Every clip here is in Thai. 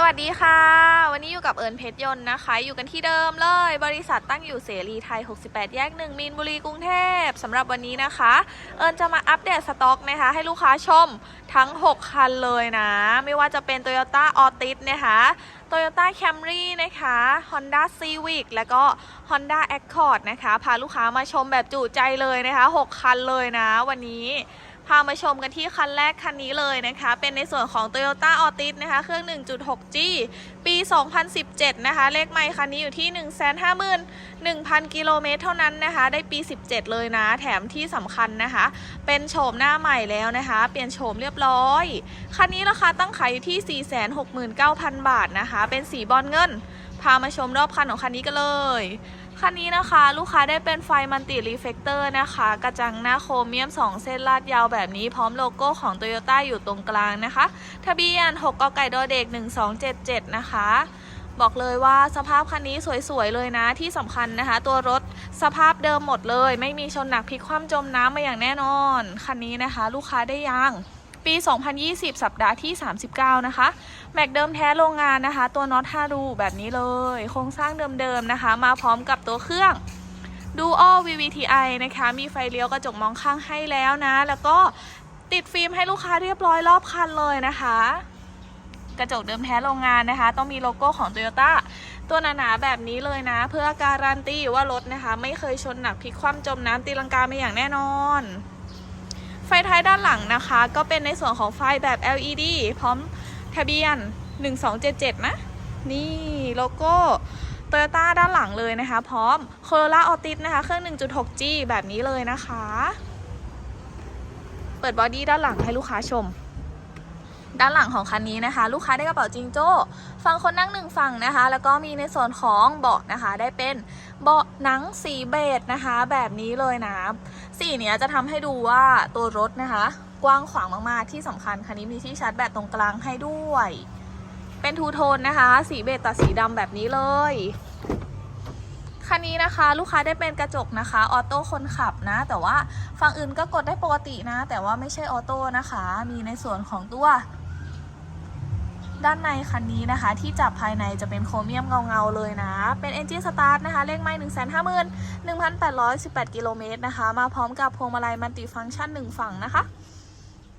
สวัสดีค่ะ วันนี้อยู่กับเอิญเพชรยนต์นะคะ อยู่กันที่เดิมเลย บริษัทตั้งอยู่เสรีไทย 68 แยก 1 มีนบุรีกรุงเทพสำหรับวันนี้นะคะ เอิญจะมาอัปเดตสต็อกนะคะ ให้ลูกค้าชมทั้ง 6 คันเลยนะ ไม่ว่าจะเป็น Toyota Altis นะคะ Toyota Camry นะคะ Honda Civic แล้วก็ Honda Accord นะคะ พาลูกค้ามาชมแบบจุใจเลยนะคะ 6 คันเลยนะวันนี้ พามาชมกันที่คันแรกคันนี้เลยนะคะ เป็นในส่วนของ Toyota Altis นะคะ เครื่อง 1.6G ปี 2017 นะคะ เลขไมค์คันนี้อยู่ที่ 151,000 กิโลเมตรเท่านั้นนะคะ ได้ปี 17 เลยนะ แถมที่สำคัญนะคะ เป็นโฉมหน้าใหม่แล้วนะคะ เปลี่ยนโฉมเรียบร้อย คันนี้ราคาตั้งขายอยู่ที่ 469,000 บาทนะคะ เป็นสีบอลเงิน พามาชมรอบคันของคันนี้กันเลย คันนี้นะคะลูกค้าได้เป็นไฟมันติรีเฟกเตอร์นะคะ กระจังหน้าโครเมียม 2 เส้นลาดยาวแบบนี้พร้อมโลโก้ของ Toyota อยู่ตรงกลางนะคะ ทะเบียน 6กไก่ดอเด็ก 1277 นะคะบอกเลยว่าสภาพคันนี้สวยๆเลยนะที่สำคัญนะคะ ตัวรถสภาพเดิมหมดเลย ไม่มีชนหนักพลิกคว่ำจมน้ำมาอย่างแน่นอน คันนี้นะคะ ลูกค้าได้ยาง ปี 2020 สัปดาห์ที่ 39 นะคะ แม็กเดิมแท้โรงงานนะคะ ตัวน็อต5รูแบบนี้เลย โครงสร้างเดิมๆนะคะ มาพร้อมกับตัวเครื่อง Dual VVTi นะคะ มีไฟเลี้ยวกระจกมองข้างให้แล้วนะ แล้วก็ติดฟิล์มให้ลูกค้าเรียบร้อยรอบคันเลยนะคะ กระจกเดิมแท้โรงงานนะคะ ต้องมีโลโก้ของ Toyota ตัวหนาๆแบบนี้เลยนะ เพื่อการันตีว่ารถนะคะ ไม่เคยชนหนักพลิกคว่ำจมน้ำตีลังกาไม่อย่างแน่นอน ไฟท้ายด้านหลังนะคะ ก็เป็นในส่วนของไฟแบบ LED พร้อมทะเบียน 1277 นะ นี่โลโก้โตโยต้าด้านหลังเลยนะคะ พร้อมโคโรล่าออติสนะคะ เครื่อง 1.6G แบบนี้เลยนะคะ เปิดบอดี้ด้านหลังให้ลูกค้าชม ด้านหลังของคันนี้นะคะ ลูกค้าได้กระเป๋าจิงโจ้ฝั่งคนนั่งหนึ่งฝั่งนะคะ แล้วก็มีในส่วนของเบาะนะคะ ได้เป็นเบาะหนังสีเบจนะคะ แบบนี้เลยนะสีเนี้ยจะทำให้ดูว่าตัวรถนะคะ กว้างขวางมากๆที่สำคัญคันนี้มีที่ชาร์จแบตตรงกลางให้ด้วย เป็นทูโทนนะคะ สีเบจตัดสีดำแบบนี้เลยคันนี้นะคะลูกค้าได้เป็นกระจกนะคะออโต้คนขับนะ แต่ว่าฝั่งอื่นก็กดได้ปกตินะ แต่ว่าไม่ใช่ออโต้นะคะ มีในส่วนของตัว ด้านในคันนี้นะคะ ที่จับภายในจะเป็นโครเมียมเงาๆเลยนะ เป็น Engine Start นะคะ เลขไม้1 5 1 1,818 กิโลเมตรนะคะ มาพร้อมกับพวงมาลัยมัลติฟังก์ชัน 1 ฝั่งนะคะ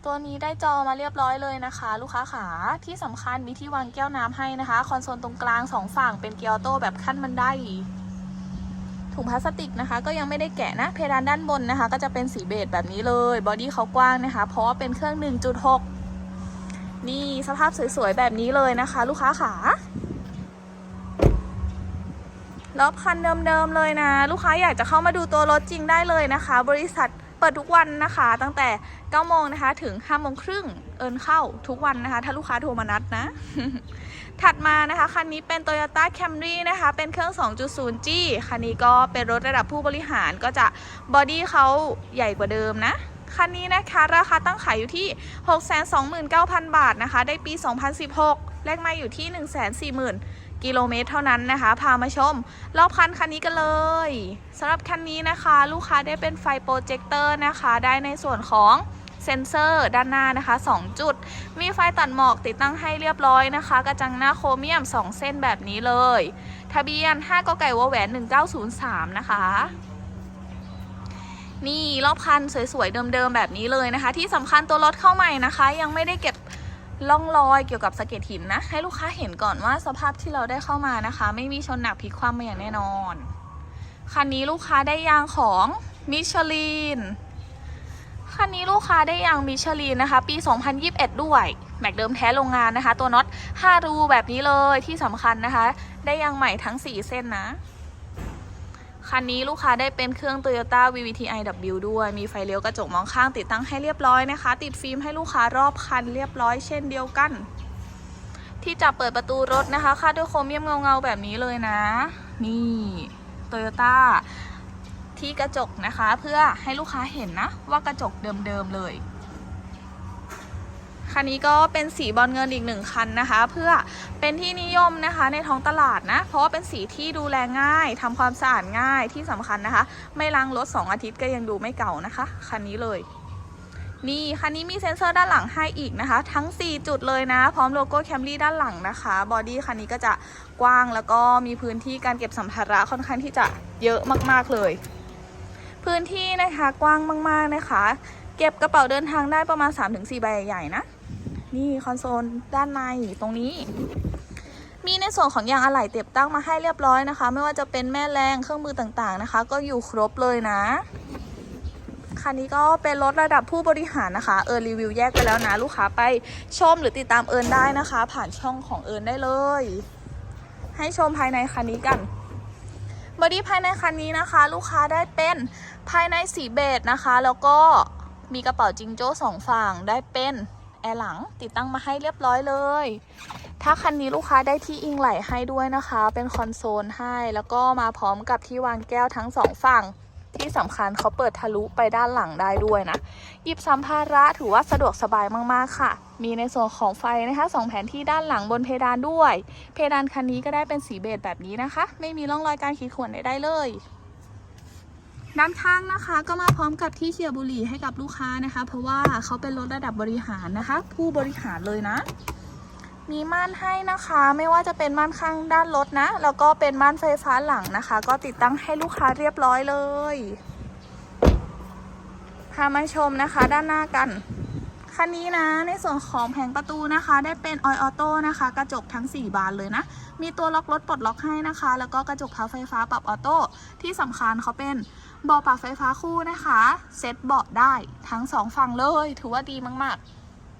ตัวนี้ได้จอมาเรียบร้อยเลยนะคะ ลูกค้าขาที่สำคัญมีที่วางแก้วน้ำให้นะคะ คอนโซลตรงกลาง 2 ฝั่งเป็นเกียร์ออโต้แบบขั้นบันไดถุงพลาสติกนะคะ ก็ยังไม่ได้แกะนะ เพดานด้านบนนะคะ ก็จะเป็นสีเบจแบบนี้เลย บอดี้เขากว้างนะคะ เพราะว่าเป็นเครื่อง 1.6 นี่สภาพสวยๆ แบบนี้เลยนะคะ ลูกค้าขารอบคันเดิมๆเลยนะ ลูกค้าอยากจะเข้ามาดูตัวรถจริงได้เลยนะคะ บริษัทเปิดทุกวันนะคะ ตั้งแต่9โมงนะคะถึง5โมงครึ่งเอินเข้าทุกวันนะคะ ถ้าลูกค้าโทรมานัดนะ ถัดมานะคะ คันนี้เป็น Toyota Camry นะคะ เป็นเครื่อง 2.0G คันนี้ก็เป็นรถระดับผู้บริหารก็จะบอดี้เขาใหญ่กว่าเดิมนะ คันนี้นะคะ ราคาตั้งขายอยู่ที่ 629,000 บาทนะคะ ได้ปี 2016 เลขไม่อยู่ที่ 140,000 กิโลเมตรเท่านั้นนะคะ พามาชม รอบคันคันนี้กันเลยสำหรับคันนี้นะคะ ลูกค้าได้เป็นไฟโปรเจคเตอร์นะคะ ได้ในส่วนของเซ็นเซอร์ด้านหน้านะคะ 2 จุด มีไฟตัดหมอกติดตั้งให้เรียบร้อยนะคะ กระจังหน้าโครเมียม 2 เส้นแบบนี้เลย ทะเบียน 5กไก่วแหวน 1903 นะคะ นี่รอบคันสวยๆเดิมๆแบบนี้เลยนะคะ ที่สำคัญตัวรถเข้าใหม่นะคะ ยังไม่ได้เก็บล่องรอยเกี่ยวกับสะเก็ดหินนะ ให้ลูกค้าเห็นก่อนว่าสภาพที่เราได้เข้ามานะคะ ไม่มีชนหนักพลิกคว่ำมาอย่างแน่นอน คันนี้ลูกค้าได้ยางของมิชลินคันนี้ลูกค้าได้ยางมิชลินนะคะ ปี 2021 ด้วยแม็กเดิมแท้โรงงานนะคะ ตัวน็อต5รูแบบนี้เลยที่สำคัญนะคะ ได้ยางใหม่ทั้ง 4 เส้นนะ คันนี้ลูกค้าได้เป็นเครื่อง Toyota VVT-iW ด้วย มีไฟเลี้ยวกระจกมองข้างติดตั้งให้เรียบร้อยนะคะ ติดฟิล์มให้ลูกค้ารอบคันเรียบร้อยเช่นเดียวกัน ที่จะเปิดประตูรถนะคะคาดด้วยโครเมียมเงาๆแบบนี้เลยนะ นี่ Toyota ที่กระจกนะคะ เพื่อให้ลูกค้าเห็นนะว่ากระจกเดิมๆเลย คันนี้ก็เป็นสีบอลเงินอีกหนึ่งคันนะคะ เพื่อเป็นที่นิยมนะคะในท้องตลาดนะ เพราะว่าเป็นสีที่ดูแลง่ายทำความสะอาดง่ายที่สำคัญนะคะ ไม่ล้างรถ 2 อาทิตย์ก็ยังดูไม่เก่านะคะคันนี้เลยนี่คันนี้มีเซ็นเซอร์ด้านหลังให้อีกนะคะ ทั้ง 4 จุดเลยนะ พร้อมโลโก้แคมรี่ด้านหลังนะคะบอดี้คันนี้ก็จะกว้างแล้วก็มีพื้นที่การเก็บสัมภาระค่อนข้างที่จะเยอะมากๆเลย พื้นที่นะคะกว้างมากๆนะคะ เก็บกระเป๋าเดินทางได้ประมาณ 3-4 ใบใหญ่ๆนะ นี่คอนโซลด้านในตรงนี้ มีในส่วนของยางอะไหล่เติดตั้งมาให้เรียบร้อยนะคะ ไม่ว่าจะเป็นแม่แรงเครื่องมือต่างๆนะคะ ก็อยู่ครบเลยนะคันนี้ก็เป็นรถระดับผู้บริหารนะคะ เอิญรีวิวแยกไปแล้วนะ ลูกค้าไปชมหรือติดตามเอิญได้นะคะ ผ่านช่องของเอิญได้เลย ให้ชมภายในคันนี้กันบอดี้ภายในคันนี้นะคะ ลูกค้าได้เป็นภายในสีเบจนะคะ แล้วก็มีกระเป๋าจิงโจ้สองฝั่งได้เป็น แอร์หลังติดตั้งมาให้เรียบร้อยเลย ถ้าคันนี้ลูกค้าได้ที่อิงไหลให้ด้วยนะคะ เป็นคอนโซลให้ แล้วก็มาพร้อมกับที่วางแก้วทั้งสองฝั่ง ที่สำคัญเขาเปิดทะลุไปด้านหลังได้ด้วยนะ หยิบสัมภาระถือว่าสะดวกสบายมากๆค่ะ มีในส่วนของไฟนะคะสองแผนที่ด้านหลังบนเพดานด้วย เพดานคันนี้ก็ได้เป็นสีเบจแบบนี้นะคะ ไม่มีร่องรอยการขีดข่วนใดๆเลย ด้านข้างนะคะก็มาพร้อมกับที่เชียบุหรี่ให้กับลูกค้านะคะ เพราะว่าเขาเป็นรถระดับบริหารนะคะ ผู้บริหารเลยนะ มีม่านให้นะคะไม่ว่าจะเป็นม่านข้างด้านรถนะ แล้วก็เป็นม่านไฟฟ้าหลังนะคะ ก็ติดตั้งให้ลูกค้าเรียบร้อยเลยพามาชมนะคะด้านหน้ากัน คันนี้นะ ในส่วนของแผงประตูนะคะ ได้เป็นออยออโต้นะคะ กระจกทั้ง 4 บานเลยนะ มีตัวล็อกรถปลดล็อกให้นะคะ แล้วก็กระจกพับไฟฟ้าปรับออโต้ ที่สำคัญเขาเป็นเบาะปรับไฟฟ้าคู่นะคะ เซ็ตเบาะได้ทั้งสองฝั่งเลย ถือว่าดีมาก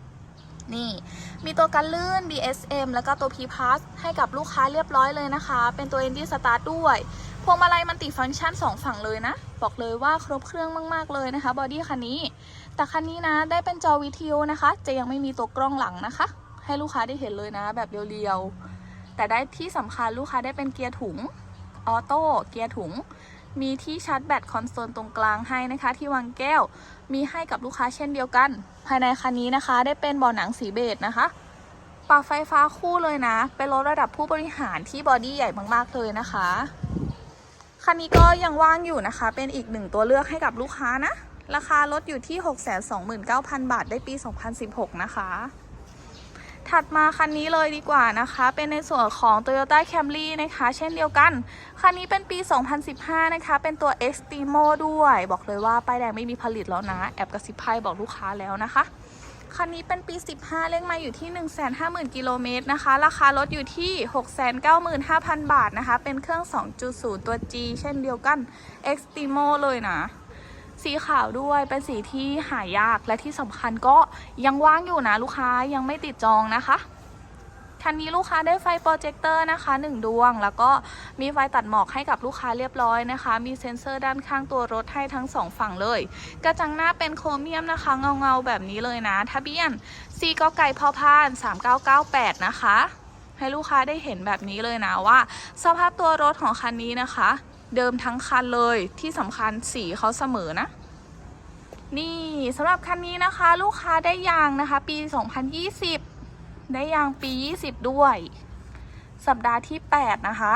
ๆนี่มีตัวกันลื่น BSM แล้วก็ตัว P Plus ให้กับลูกค้าเรียบร้อยเลยนะคะ เป็นตัว Engine Start ด้วย วงมาลัยมันติฟังก์ชัน 2 ฝั่งเลยนะ บอกเลยว่าครบเครื่องมาก ๆ เลยนะคะบอดี้คันนี้ แต่คันนี้นะได้เป็นจอวิทยุนะคะ จะยังไม่มีตัวกล้องหลังนะคะ ให้ลูกค้าได้เห็นเลยนะ แบบเรียวๆ แต่ได้ที่สำคัญลูกค้าได้เป็นเกียร์ถุงออโต้เกียร์ถุง มีที่ชาร์จแบตคอนโซลตรงกลางให้นะคะ ที่วางแก้วมีให้กับลูกค้าเช่นเดียวกัน ภายในคันนี้นะคะ ได้เป็นเบาะหนังสีเบจนะคะปรับไฟฟ้าคู่เลยนะ เป็นรถระดับผู้บริหารที่บอดี้ใหญ่มากๆเลยนะคะ คันนี้ก็ยังว่างอยู่นะคะ เป็นอีกหนึ่งตัวเลือกให้กับลูกค้านะ ราคารถอยู่ที่ 629,000 บาทได้ปี 2016 นะคะ ถัดมาคันนี้เลยดีกว่านะคะ เป็นในส่วนของ Toyota Camry นะคะ เช่นเดียวกัน คันนี้เป็นปี 2015 นะคะ เป็นตัว Extremo ด้วย บอกเลยว่าป้ายแดงไม่มีผลิตแล้วนะ แอบกระซิบไพ่บอกลูกค้าแล้วนะคะ คันนี้เป็นปี 15เลขมาอยู่ที่ 150,000 กิโลเมตรนะคะ ราคารถอยู่ที่ 695,000 บาทนะคะ เป็นเครื่อง 2.0 ตัว G เช่นเดียวกัน Extimo เลยนะ สีขาวด้วยเป็นสีที่หายากและที่สำคัญก็ยังว่างอยู่นะลูกค้ายังไม่ติดจองนะคะ คันนี้ลูกค้าได้ไฟโปรเจคเตอร์นะคะ 1 ดวง แล้วก็มีไฟตัดหมอกให้กับลูกค้าเรียบร้อยนะคะ มีเซ็นเซอร์ด้านข้างตัวรถให้ทั้งสองฝั่งเลย กระจังหน้าเป็นโครเมียมนะคะเงาๆแบบนี้เลยนะ ทะเบียน C กไก่พอพาน3998 นะคะ ให้ลูกค้าได้เห็นแบบนี้เลยนะว่า สภาพตัวรถของคันนี้นะคะ เดิมทั้งคันเลยที่สำคัญสีเขาเสมอนะนี่สำหรับคันนี้นะคะ ลูกค้าได้ยางนะคะ ปี 2020 ได้ยางปี 20 ด้วย สัปดาห์ที่ 8 นะคะ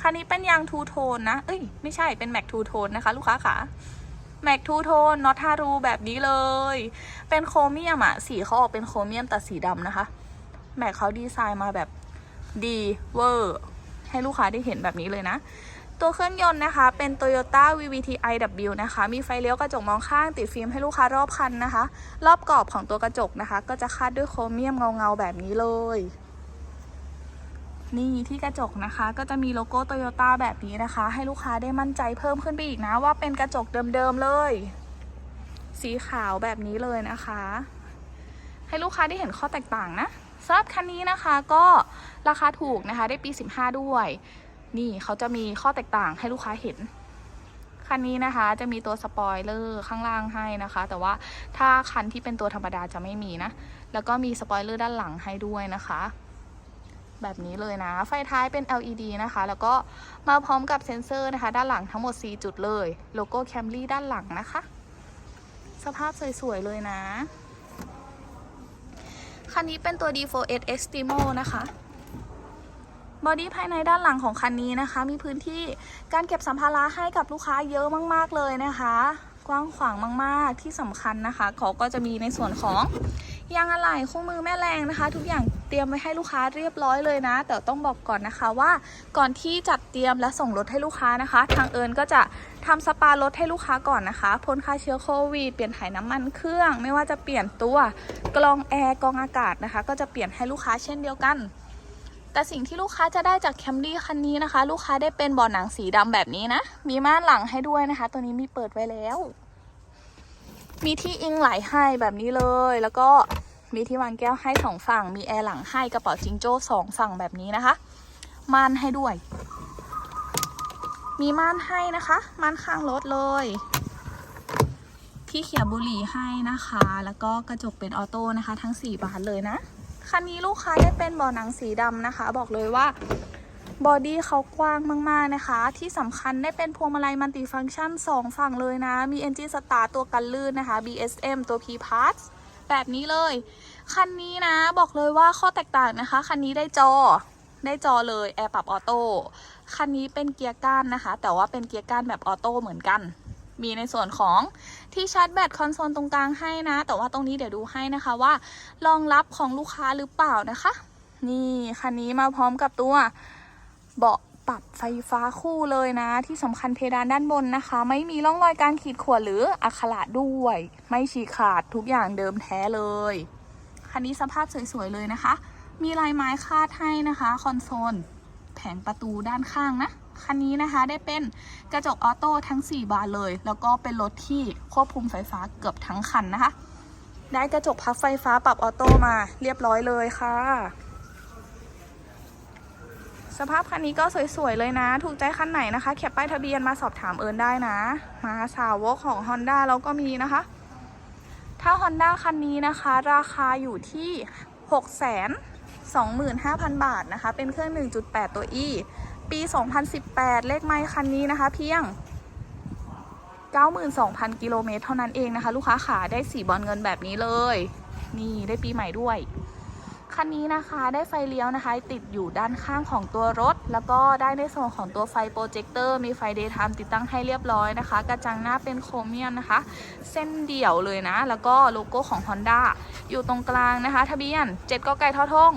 คันนี้เป็นยางทูโทนนะ เอ้ย ไม่ใช่เป็นแม็กทูโทนนะคะ ลูกค้าค่ะแม็กทูโทนน็อตฮารูแบบนี้เลย เป็นโครเมียมอะสีเขาออกเป็นโครเมียมแต่สีดำนะคะ แม็กเขาดีไซน์มาแบบดีเวอร์ ให้ลูกค้าได้เห็นแบบนี้เลยนะ ตัวเครื่องยนต์นะคะ เป็น Toyota VVT iW นะคะ มีไฟเลี้ยวกระจกมองข้างติดฟิล์มให้ลูกค้ารอบคันนะคะ รอบกรอบของตัวกระจกนะคะ ก็จะคาดด้วยโครเมียมเงาๆแบบนี้เลย นี่ที่กระจกนะคะ ก็จะมีโลโก้โตโยต้าแบบนี้นะคะ ให้ลูกค้าได้มั่นใจเพิ่มขึ้นไปอีกนะ ว่าเป็นกระจกเดิมๆเลย สีขาวแบบนี้เลยนะคะ ให้ลูกค้าได้เห็นข้อแตกต่างนะสำหรับคันนี้นะคะก็ราคาถูกนะคะได้ปี 15 ด้วย นี่เขาจะมีข้อแตกต่างให้ลูกค้าเห็น คันนี้นะคะจะมีตัวสปอยเลอร์ข้างล่างให้นะคะ แต่ว่าถ้าคันที่เป็นตัวธรรมดาจะไม่มีนะ แล้วก็มีสปอยเลอร์ด้านหลังให้ด้วยนะคะ แบบนี้เลยนะ ไฟท้ายเป็น LED นะคะ แล้วก็มาพร้อมกับเซ็นเซอร์นะคะ ด้านหลังทั้งหมด 4 จุดเลย โลโก้ Camry ด้านหลังนะคะ สภาพสวยๆเลยนะ คันนี้เป็นตัว D4S Extremo นะคะ บอดี้ภายในด้านหลังของคันนี้นะคะ มีพื้นที่การเก็บสัมภาระให้กับลูกค้าเยอะมากๆเลยนะคะ กว้างขวางมากๆที่สำคัญนะคะเขาก็จะมีในส่วนของยางอะไหล่คู่มือแม่แรงนะคะ ทุกอย่างเตรียมไว้ให้ลูกค้าเรียบร้อยเลยนะ แต่ต้องบอกก่อนนะคะว่าก่อนที่จัดเตรียมและส่งรถให้ลูกค้านะคะ ทางเอิญก็จะทำสปารถให้ลูกค้าก่อนนะคะพ่นฆ่าเชื้อโควิดเปลี่ยนถ่ายน้ำมันเครื่อง ไม่ว่าจะเปลี่ยนตัวกรองแอร์กรองอากาศนะคะ ก็จะเปลี่ยนให้ลูกค้าเช่นเดียวกัน แต่สิ่งที่ลูกค้าจะได้จากแคมรี่คันนี้นะคะ ลูกค้าได้เป็นเบาะหนังสีดำแบบนี้นะ มีม่านหลังให้ด้วยนะคะ ตัวนี้มีเปิดไว้แล้ว มีที่อิงไหลให้แบบนี้เลย แล้วก็มีที่วางแก้วให้สองฝั่ง มีแอร์หลังให้กระเป๋าจิงโจ้สองฝั่งแบบนี้นะคะ ม่านให้ด้วย มีม่านให้นะคะ ม่านข้างรถเลยที่เขียบุหรี่ให้นะคะ แล้วก็กระจกเป็นออโต้นะคะ ทั้ง 4 บานเลยนะ คันนี้ลูกค้าได้เป็นเบาะหนังสีดำนะคะ บอกเลยว่าบอดี้เขากว้างมาก ๆ นะคะ ที่สำคัญได้เป็นพวงมาลัยมัลติฟังก์ชัน 2 ฝั่งเลยนะ มี Engine Start ตัวกันลื่นนะคะ BSM ตัว P Pass แบบนี้เลย คันนี้นะบอกเลยว่าข้อแตกต่างนะคะ คันนี้ได้จอได้จอเลยแอร์ปรับออโต้คันนี้เป็นเกียร์ก้านนะคะ แต่ว่าเป็นเกียร์ก้านแบบออโต้เหมือนกัน มีในส่วนของที่ชาร์จแบตคอนโซลตรงกลางให้นะ แต่ว่าตรงนี้เดี๋ยวดูให้นะคะว่ารองรับของลูกค้าหรือเปล่านะคะ นี่คันนี้มาพร้อมกับตัวเบาะปรับไฟฟ้าคู่เลยนะ ที่สำคัญเพดานด้านบนนะคะ ไม่มีร่องรอยการขีดข่วนหรืออักขระด้วย ไม่ฉีกขาดทุกอย่างเดิมแท้เลย คันนี้สภาพสวยๆเลยนะคะ มีลายไม้คาดให้นะคะ คอนโซล แผงประตูด้านข้างนะ คันนี้นะคะได้เป็นกระจกออโต้ทั้ง 4 บานเลย แล้วก็เป็นรถที่ควบคุมไฟฟ้าเกือบทั้งคันนะคะ ได้กระจกพับไฟฟ้าปรับออโต้มาเรียบร้อยเลยค่ะ สภาพคันนี้ก็สวยๆเลยนะ ถูกใจคันไหนนะคะแคปป้ายทะเบียนมาสอบถามเอิญได้นะ มาสาวกของ Honda แล้วก็มีนะคะ ถ้า Honda คันนี้นะคะ ราคาอยู่ที่ 6 0 0 0 25,000 บาทนะคะ เป็นเครื่อง 1.8 ตัว E ปี 2018 เลขไมค์คันนี้นะคะ เพียง 92,000 กิโลเมตรเท่านั้นเองนะคะ ลูกค้าขาได้สีบอลเงินแบบนี้เลย นี่ได้ปีใหม่ด้วย คันนี้นะคะได้ไฟเลี้ยวนะคะ ติดอยู่ด้านข้างของตัวรถ แล้วก็ได้ในส่วนของตัวไฟโปรเจคเตอร์มีไฟเดย์ไทม์ติดตั้งให้เรียบร้อยนะคะ กระจังหน้าเป็นโครเมียมนะคะ เส้นเดี่ยวเลยนะ แล้วก็โลโก้ของ Honda อยู่ตรงกลางนะคะ ทะเบียน 7กไก่ทอทง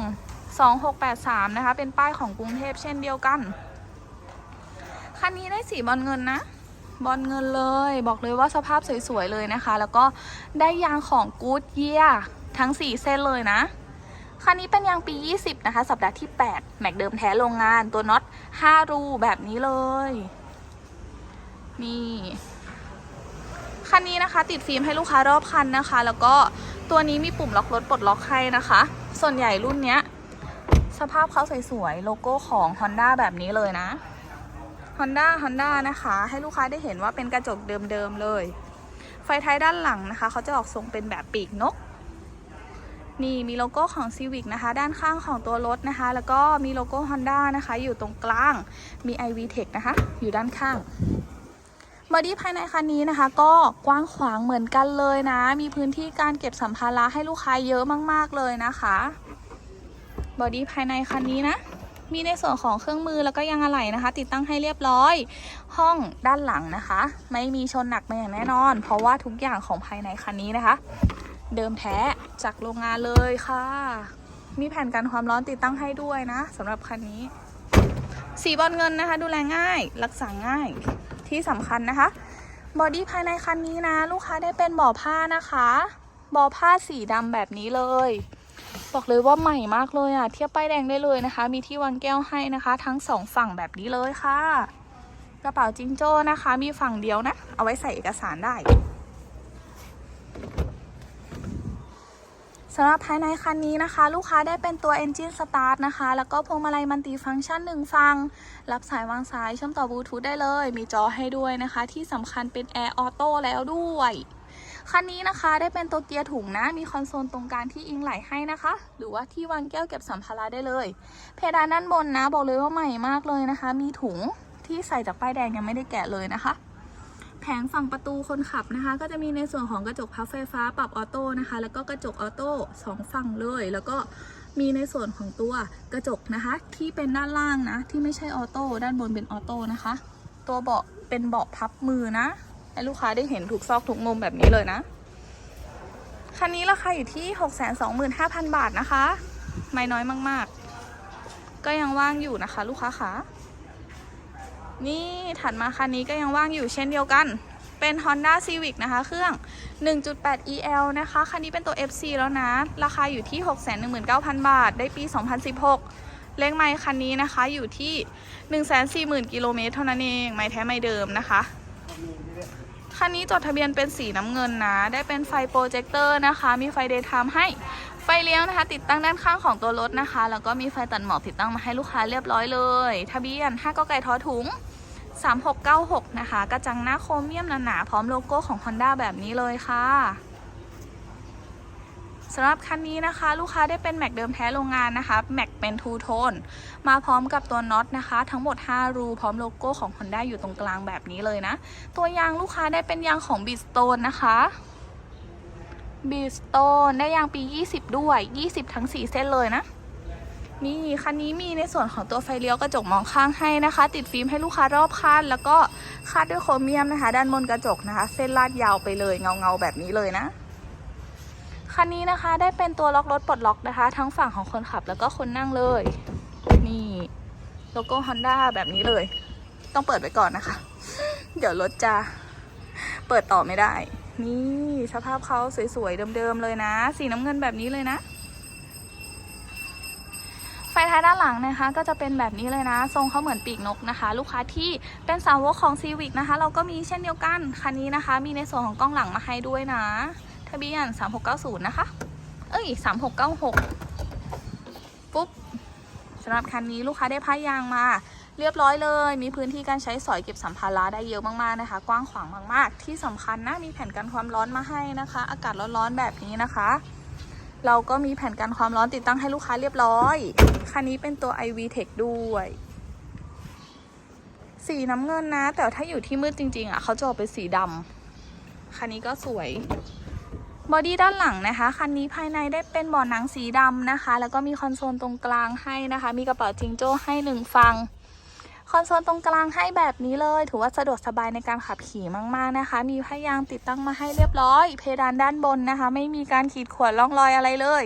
2683 นะคะ เป็นป้ายของกรุงเทพเช่นเดียวกัน คันนี้ได้สีบอลเงินนะ บอลเงินเลย บอกเลยว่าสภาพสวยๆเลยนะคะ แล้วก็ได้ยางของ Good Year ทั้ง 4 เส้นเลยนะ คันนี้เป็นยางปี 20 นะคะ สัปดาห์ที่ 8 แม็กเดิมแท้โรงงาน ตัวน็อต 5 รูแบบนี้เลย นี่ คันนี้นะคะ ติดฟิล์มให้ลูกค้ารอบคันนะคะ แล้วก็ตัวนี้มีปุ่มล็อกรถปลดล็อกให้นะคะ ส่วนใหญ่รุ่นเนี้ย สภาพเขาสวยๆ โลโก้ของ Honda แบบนี้เลยนะ Honda Honda นะคะ ให้ลูกค้าได้เห็นว่าเป็นกระจกเดิมๆเลย ไฟท้ายด้านหลังนะคะ เขาจะออกทรงเป็นแบบปีกนก นี่มีโลโก้ของ Civic นะคะ ด้านข้างของตัวรถนะคะ แล้วก็มีโลโก้ Honda นะคะ อยู่ตรงกลาง มี iV Tech นะคะ อยู่ด้านข้างบอดี้ภายในคันนี้นะคะ ก็กว้างขวางเหมือนกันเลยนะ มีพื้นที่การเก็บสัมภาระให้ลูกค้าเยอะมาก ๆ เลยนะคะ บอดี้ภายในคันนี้นะ มีในส่วนของเครื่องมือแล้วก็ยางอะไหล่นะคะ ติดตั้งให้เรียบร้อย ห้องด้านหลังนะคะ ไม่มีชนหนักมาอย่างแน่นอน เพราะว่าทุกอย่างของภายในคันนี้นะคะ เดิมแท้จากโรงงานเลยค่ะ มีแผ่นกันความร้อนติดตั้งให้ด้วยนะสำหรับคันนี้ สีบอลเงินนะคะ ดูแลง่าย รักษาง่ายที่สำคัญนะคะบอดี้ภายในคันนี้นะ ลูกค้าได้เป็นบ่อผ้านะคะ บ่อผ้าสีดำแบบนี้เลย บอกเลยว่าใหม่มากเลยอะเทียบป้ายแดงได้เลยนะคะ มีที่วางแก้วให้นะคะ ทั้งสองฝั่งแบบนี้เลยค่ะ กระเป๋าจิงโจ้นะคะ มีฝั่งเดียวนะ เอาไว้ใส่เอกสารได้สำหรับภายในคันนี้นะคะ ลูกค้าได้เป็นตัว Engine Start นะคะ แล้วก็พวงมาลัยมัลติฟังก์ชันหนึ่งฟัง รับสายวางสายเชื่อมต่อบลูทูธได้เลย มีจอให้ด้วยนะคะ ที่สำคัญเป็น Air Auto แล้วด้วย คันนี้นะคะได้เป็นตัวเกียร์ถุงนะ มีคอนโซลตรงกลางที่อิงไหลให้นะคะ หรือว่าที่วางแก้วเก็บสัมภาระได้เลย เพดานด้านบนนะ บอกเลยว่าใหม่มากเลยนะคะ มีถุงที่ใส่จากป้ายแดงยังไม่ได้แกะเลยนะคะแผงฝั่งประตูคนขับนะคะ ก็จะมีในส่วนของกระจกพับไฟฟ้าปรับออโต้นะคะ แล้วก็กระจกออโต้สองฝั่งเลย แล้วก็มีในส่วนของตัวกระจกนะคะ ที่เป็นด้านล่างนะ ที่ไม่ใช่ออโต้ด้านบนเป็นออโต้นะคะ ตัวเบาะเป็นเบาะพับมือนะ ให้ลูกค้าได้เห็นทุกซอกทุกมุมแบบนี้เลยนะ คันนี้ราคาอยู่ที่ 625,000 บาทนะคะ ไม่น้อยมาก ๆ ก็ยังว่างอยู่นะคะ ลูกค้าขานี่ถัดมาคันนี้ก็ยังว่างอยู่เช่นเดียวกัน เป็น Honda Civic นะคะ เครื่อง 1.8 EL นะคะ คันนี้เป็นตัว FC แล้วนะ ราคาอยู่ที่ 619,000 บาท ได้ปี 2016 เลขไมค์คันนี้นะคะอยู่ที่ 140,000 กิโลเมตรเท่านั้นเอง ไมค์แท้ไม่เดิมนะคะ คันนี้จดทะเบียนเป็นสีน้ำเงินนะ ได้เป็นไฟโปรเจคเตอร์นะคะ มีไฟเดย์ไทม์ให้ ไฟเลี้ยวนะคะ ติดตั้งด้านข้างของตัวรถนะคะ แล้วก็มีไฟตัดหมอกติดตั้งมาให้ลูกค้าเรียบร้อยเลย ทะเบียน5กไก่ทอถุง 3696 นะคะ กระจังหน้าโครเมียมหนาๆพร้อมโลโก้ของ Honda แบบนี้เลยค่ะ สำหรับคันนี้นะคะ ลูกค้าได้เป็นแม็กเดิมแท้โรงงานนะคะแม็กเป็นทูโทนมาพร้อมกับตัวน็อตนะคะ ทั้งหมด 5 รูพร้อมโลโก้ของ Honda อยู่ตรงกลางแบบนี้เลยนะ ตัวยางลูกค้าได้เป็นยางของ b ีสโตนนะคะบีสโตนได้ยางปี 20 ด้วย 20 ทั้ง 4 เส้นเลยนะนี่คันนี้มีในส่วนของตัวไฟเลี้ยวกระจกมองข้างให้นะคะ ติดฟิล์มให้ลูกค้ารอบคันแล้วก็คาดด้วยโครเมียมนะคะ ด้านบนกระจกนะคะ เส้นลาดยาวไปเลยเงาเงาๆแบบนี้เลยนะ คันนี้นะคะได้เป็นตัวล็อกรถปลดล็อกนะคะ ทั้งฝั่งของคนขับแล้วก็คนนั่งเลย นี่โลโก้ Honda แบบนี้เลย ต้องเปิดไปก่อนนะคะ เดี๋ยวรถจะเปิดต่อไม่ได้ นี่สภาพเขาสวยๆเดิมๆเลยนะ สีน้ำเงินแบบนี้เลยนะ ไฟท้ายด้านหลังนะคะ ก็จะเป็นแบบนี้เลยนะ ทรงเขาเหมือนปีกนกนะคะ ลูกค้าที่เป็นสาวกของ Civic นะคะ เราก็มีเช่นเดียวกัน คันนี้นะคะ มีในส่วนของกล้องหลังมาให้ด้วยนะ ทะเบียน 3690 นะคะ เอ้ย 3696 ปุ๊บสำหรับคันนี้ลูกค้าได้ผ้ายางมา เรียบร้อยเลย มีพื้นที่การใช้สอยเก็บสัมภาระได้เยอะมากๆนะคะ กว้างขวางมากๆ ที่สำคัญนะ มีแผ่นกันความร้อนมาให้นะคะ อากาศร้อนๆแบบนี้นะคะ เราก็มีแผ่นกันความร้อนติดตั้งให้ลูกค้าเรียบร้อย คันนี้เป็นตัว iV Tech ด้วยสีน้ำเงินนะ แต่ถ้าอยู่ที่มืดจริง ๆ อะ เขาจะออกเป็นสีดำคันนี้ก็สวย บอดี้ด้านหลังนะคะ คันนี้ภายในได้เป็นเบาะหนังสีดำนะคะ แล้วก็มีคอนโซลตรงกลางให้นะคะ มีกระเป๋าจิงโจ้ให้หนึ่งฟัง คอนโซลตรงกลางให้แบบนี้เลย ถือว่าสะดวกสบายในการขับขี่มากๆนะคะ มีพยางติดตั้งมาให้เรียบร้อย เพดานด้านบนนะคะ ไม่มีการขีดข่วนร่องรอยอะไรเลย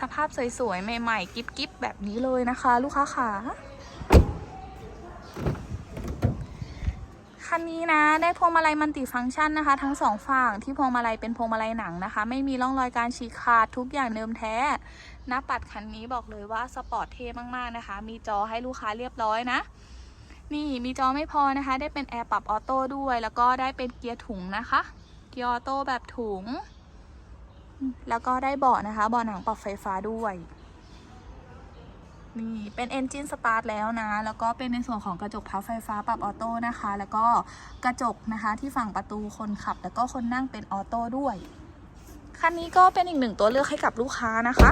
สภาพสวยๆ ใหม่ๆ กิ๊บๆ แบบนี้เลยนะคะ ลูกค้าขา คันนี้นะ ได้พวงมาลัยมันติฟังก์ชันนะคะ ทั้งสองฝั่งที่พวงมาลัยเป็นพวงมาลัยหนังนะคะ ไม่มีร่องรอยการฉีกขาดทุกอย่างเดิมแท้หน้าปัดคันนี้บอกเลยว่าสปอร์ตเท่มากๆนะคะ มีจอให้ลูกค้าเรียบร้อยนะ นี่มีจอไม่พอนะคะ ได้เป็นแอร์ปรับออโต้ด้วย แล้วก็ได้เป็นเกียร์ถุงนะคะ เกียร์ออโต้แบบถุง แล้วก็ได้เบาะนะคะเบาะหนังปรับไฟฟ้าด้วย นี่เป็นเอนจินสตาร์ทแล้วนะ แล้วก็เป็นในส่วนของกระจกพับไฟฟ้าปรับออโต้นะคะ แล้วก็กระจกนะคะที่ฝั่งประตูคนขับ แล้วก็คนนั่งเป็นออโต้ด้วยคันนี้ก็เป็นอีกหนึ่งตัวเลือกให้กับลูกค้านะคะ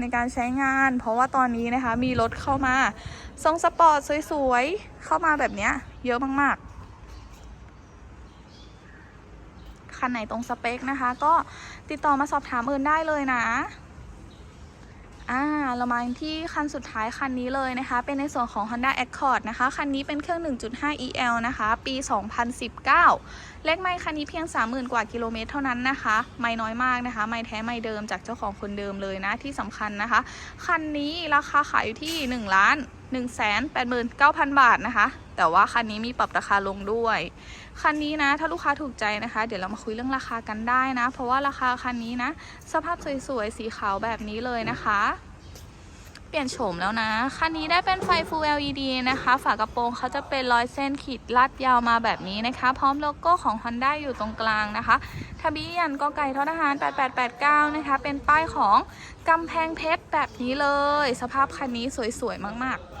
ในการใช้งาน เพราะว่าตอนนี้นะคะมีรถเข้ามาทรงสปอร์ตสวยๆ เข้ามาแบบนี้เยอะมากๆ คันไหนตรงสเปคนะคะ ก็ติดต่อมาสอบถามเอินได้เลยนะ อ่าเรามาที่คันสุดท้ายคันนี้เลยนะคะ เป็นในส่วนของ Honda Accord นะคะ คันนี้เป็นเครื่อง 1.5 EL นะคะ ปี 2019 เลขไมค์คันนี้เพียง 30,000 กว่ากิโลเมตรเท่านั้นนะคะ ไม่น้อยมากนะคะ ไม่แท้ไม่เดิมจากเจ้าของคนเดิมเลยนะ ที่สำคัญนะคะ คันนี้ราคาขายอยู่ที่ 1 ล้าน189,000 บาทนะคะ แต่ว่าคันนี้มีปรับราคาลงด้วย คันนี้นะ ถ้าลูกค้าถูกใจนะคะ เดี๋ยวเรามาคุยเรื่องราคากันได้นะ เพราะว่าราคาคันนี้นะ สภาพสวยๆ สีขาวแบบนี้เลยนะคะเปลี่ยนโฉมแล้วนะ คันนี้ได้เป็นไฟ Full LED นะคะ ฝากระโปรงเขาจะเป็นรอยเส้นขีดลาดยาวมาแบบนี้นะคะ พร้อมโลโก้ของ Honda อยู่ตรงกลางนะคะ ทะเบียนกไก่ททหาร 8889 นะคะ เป็นป้ายของกำแพงเพชรแบบนี้เลย สภาพคันนี้สวยๆ มากๆ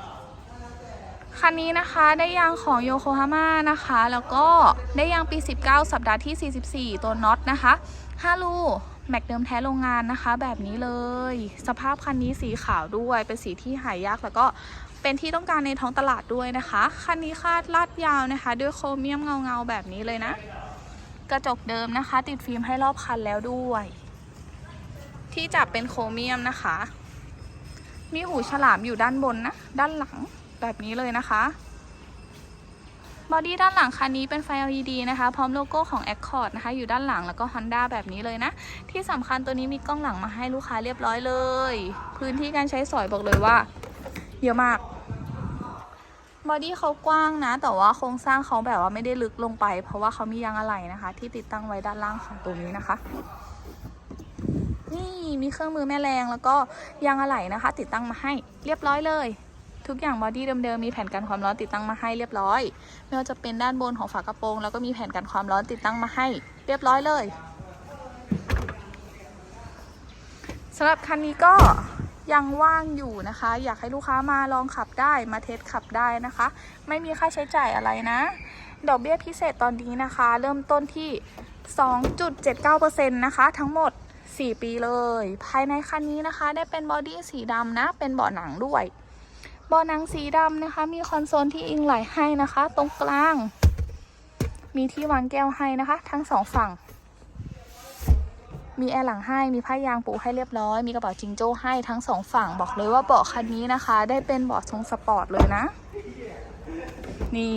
คันนี้นะคะได้ยางของโยโกฮาม่านะคะ แล้วก็ได้ยางปี 19 สัปดาห์ที่ 44 ตัวน็อตนะคะ5ลูแม็กเดิมแท้โรงงานนะคะ แบบนี้เลย สภาพคันนี้สีขาวด้วยเป็นสีที่หายากแล้วก็เป็นที่ต้องการในท้องตลาดด้วยนะคะ คันนี้คาดลาดยาวนะคะ ด้วยโครเมียมเงาๆแบบนี้เลยนะ กระจกเดิมนะคะ ติดฟิล์มให้รอบคันแล้วด้วย ที่จับเป็นโครเมียมนะคะ มีหูฉลามอยู่ด้านบนนะ ด้านหลัง แบบนี้เลยนะคะบอดี้ด้านหลังคันนี้เป็นไฟ LED นะคะ พร้อมโลโก้ของ Accord นะคะ อยู่ด้านหลังแล้วก็ Honda แบบนี้เลยนะ ที่สำคัญตัวนี้มีกล้องหลังมาให้ลูกค้าเรียบร้อยเลย พื้นที่การใช้สอยบอกเลยว่า เยอะมากบอดี้เขากว้างนะ แต่ว่าโครงสร้างเขาแบบว่าไม่ได้ลึกลงไป เพราะว่าเขามียางอะไหล่นะคะ ที่ติดตั้งไว้ด้านล่างของตัวนี้นะคะ นี่มีเครื่องมือแม่แรงแล้วก็ยางอะไหล่นะคะ ติดตั้งมาให้เรียบร้อยเลย ทุกอย่างบอดี้เดิมๆมีแผ่นกันความร้อนติดตั้งมาให้เรียบร้อย ไม่ว่าจะเป็นด้านบนของฝากระโปรง แล้วก็มีแผ่นกันความร้อนติดตั้งมาให้ เรียบร้อยเลยสำหรับคันนี้ก็ยังว่างอยู่นะคะ อยากให้ลูกค้ามาลองขับได้มาเทสขับได้นะคะ ไม่มีค่าใช้จ่ายอะไรนะ ดอกเบี้ยพิเศษตอนนี้นะคะ เริ่มต้นที่ 2.79%นะคะ ทั้งหมด 4 ปีเลย ภายในคันนี้นะคะ ได้เป็นบอดี้สีดำนะ เป็นเบาะหนังด้วย บาะหนังสีดำนะคะ มีคอนโซลที่อิงไหลให้นะคะ ตรงกลาง มีที่วางแก้วให้นะคะ ทั้งสองฝั่ง มีแอร์หลังให้ มีผ้ายางปูให้เรียบร้อย มีกระเป๋าจิงโจ้ให้ทั้งสองฝั่ง บอกเลยว่าเบาะคันนี้นะคะ ได้เป็นเบาะทรงสปอร์ตเลยนะ นี่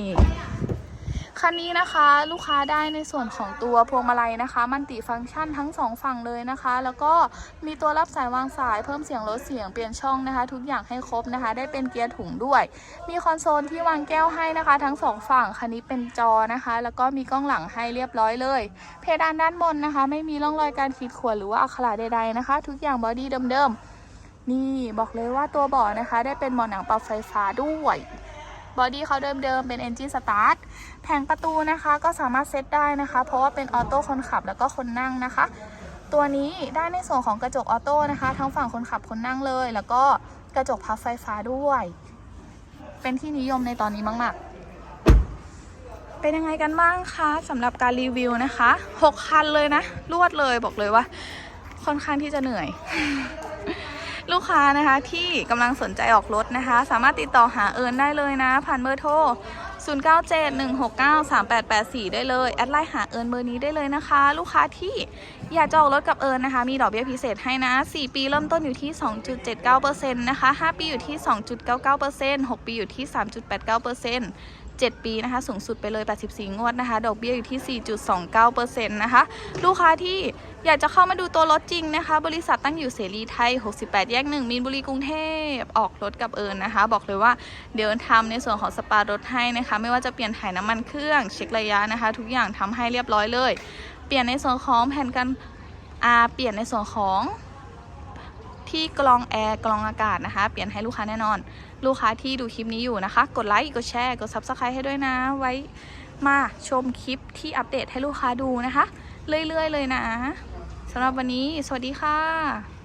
คันนี้นะคะลูกค้าได้ในส่วนของตัวพวงมาลัยนะคะ มันติฟังก์ชันทั้งสองฝั่งเลยนะคะ แล้วก็มีตัวรับสายวางสายเพิ่มเสียงลดเสียงเปลี่ยนช่องนะคะ ทุกอย่างให้ครบนะคะ ได้เป็นเกียร์ถุงด้วย มีคอนโซลที่วางแก้วให้นะคะ ทั้งสองฝั่งคันนี้เป็นจอนะคะ แล้วก็มีกล้องหลังให้เรียบร้อยเลย เพดานด้านบนนะคะ ไม่มีร่องรอยการขีดข่วนหรือว่าอักขระใดๆนะคะ ทุกอย่างบอดี้เดิมๆนี่บอกเลยว่าตัวเบาะนะคะ ได้เป็นเบาะหนังปรับไฟฟ้าด้วย บอดี้เขาเดิมๆเป็น Engine Start แผงประตูนะคะก็สามารถเซตได้นะคะ เพราะว่าเป็นออโต้คนขับแล้วก็คนนั่งนะคะ ตัวนี้ได้ในส่วนของกระจกออโต้นะคะ ทั้งฝั่งคนขับคนนั่งเลย แล้วก็กระจกพับไฟฟ้าด้วย เป็นที่นิยมในตอนนี้มากๆเป็นยังไงกันบ้างคะสำหรับการรีวิวนะคะ 6 คันเลยนะ รวดเลยบอกเลยว่า ค่อนข้างที่จะเหนื่อย ลูกค้านะคะที่กำลังสนใจออกรถนะคะ สามารถติดต่อหาเอิญได้เลยนะ ผ่านเบอร์โทร 0971693884 ได้เลย แอดไลน์หาเอิญเบอร์นี้ได้เลยนะคะ ลูกค้าที่อยากจะออกรถกับเอิญนะคะ มีดอกเบี้ยพิเศษให้นะ 4 ปีเริ่มต้นอยู่ที่ 2.79%นะคะ 5 ปีอยู่ที่ 2.99% 6 ปีอยู่ที่ 3.89% 7 ปีนะคะ สูงสุดไปเลย 84 งวดนะคะ ดอกเบี้ยอยู่ที่ 4.29%นะคะ ลูกค้าที่อยากจะเข้ามาดูตัวรถจริงนะคะ บริษัทตั้งอยู่เสรีไทย 68 แยก 1 มีนบุรีกรุงเทพ ออกรถกับเอิญนะคะ บอกเลยว่าเดี๋ยวทำในส่วนของสปารถให้นะคะ ไม่ว่าจะเปลี่ยนถ่ายน้ำมันเครื่อง เช็คระยะนะคะ ทุกอย่างทำให้เรียบร้อยเลย เปลี่ยนในส่วนของแผ่นกันอาเปลี่ยนในส่วนของที่กรองแอร์กรองอากาศนะคะ เปลี่ยนให้ลูกค้าแน่นอน ลูกค้าที่ดูคลิปนี้อยู่นะคะ กดไลค์ กดแชร์ กด s u b สไครต์ให้ด้วยนะ ไว้มาชมคลิปที่อัปเดตให้ลูกค้าดูนะคะ เรื่อยๆเลยนะสำหรับวันนี้ สวัสดีค่ะ